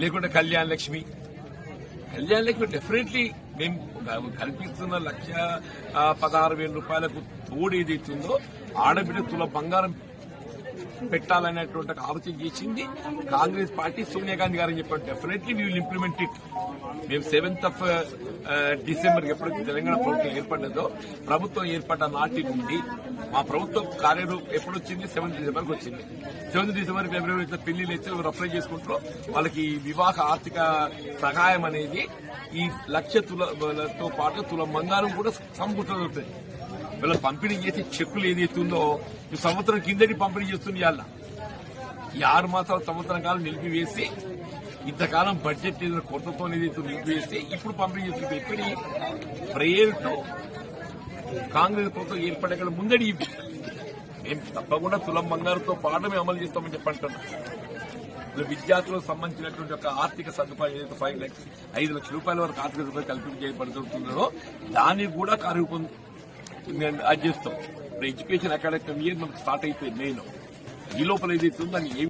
లేకుంటే కళ్యాణ్ లక్ష్మి. కళ్యాణ్ లక్ష్మి డెఫినెట్లీ మేము కల్పిస్తున్న లక్ష పదహారు వేల రూపాయలకు తోడు ఏదైతుందో ఆడబిడ్డ తుల బంగారం పెట్టాలనేటువంటి ఆలోచన చేసింది. కాంగ్రెస్ పార్టీ సోనియా గాంధీ గారు చెప్పారు. Definitely we will implement it మేము సెవెంత్ ఆఫ్ డిసెంబర్ ఎప్పుడైతే తెలంగాణ ప్రభుత్వం ఏర్పడినదో ప్రభుత్వం ఏర్పడ్డ నాటి నుండి మా ప్రభుత్వం కార్యరూపం ఎప్పుడు వచ్చింది సెవెంత్ డిసెంబర్కి వచ్చింది. సెవెంత్ డిసెంబర్ ఫిబ్రవరి అయితే పెళ్ళిళ్ళు అయితే అప్లై చేసుకుంటారో వాళ్ళకి వివాహ ఆర్థిక సహాయం అనేది ఈ లక్ష తులతో పాటు తుల బంగారం కూడా సమకూర్చబడుతుంది వీళ్ళ పంపిణీ చేసి చెక్కులు ఏదైతుందో సంవత్సరం కిందటి పంపిణీ చేస్తుంది ఇవాళ. ఈ ఆరు మాసాల సంవత్సరం కాలం నిలిపివేసి ఇంతకాలం బడ్జెట్ ఏదైనా కొరతతో ఏదైతే నిలిపివేసి ఇప్పుడు పంపిణీ చేస్తుంది. ఎక్కడి? ప్రైవేట్ కాంగ్రెస్ ప్రభుత్వం ఏర్పడగల ముందడి మేము తప్పకుండా తులం బంగారుతో పాటు మేము అమలు చేస్తామని చెప్పంటున్నాం విద్యార్థులకు సంబంధించినటువంటి ఒక ఆర్థిక సదుపాయం ఏదైతే ఫైవ్ లాక్స్ ఐదు లక్షల రూపాయల వరకు ఆర్థిక సదుపాయం కల్పించబడుతుందో దాన్ని కూడా కార్యరూపం మేము అది చేస్తాం ఇప్పుడు ఎడ్యుకేషన్ అకాడమీ ఇయర్ మనకు స్టార్ట్ అయిపోయింది నేను. ఈ లోపల ఏదైతే ఉందో దాన్ని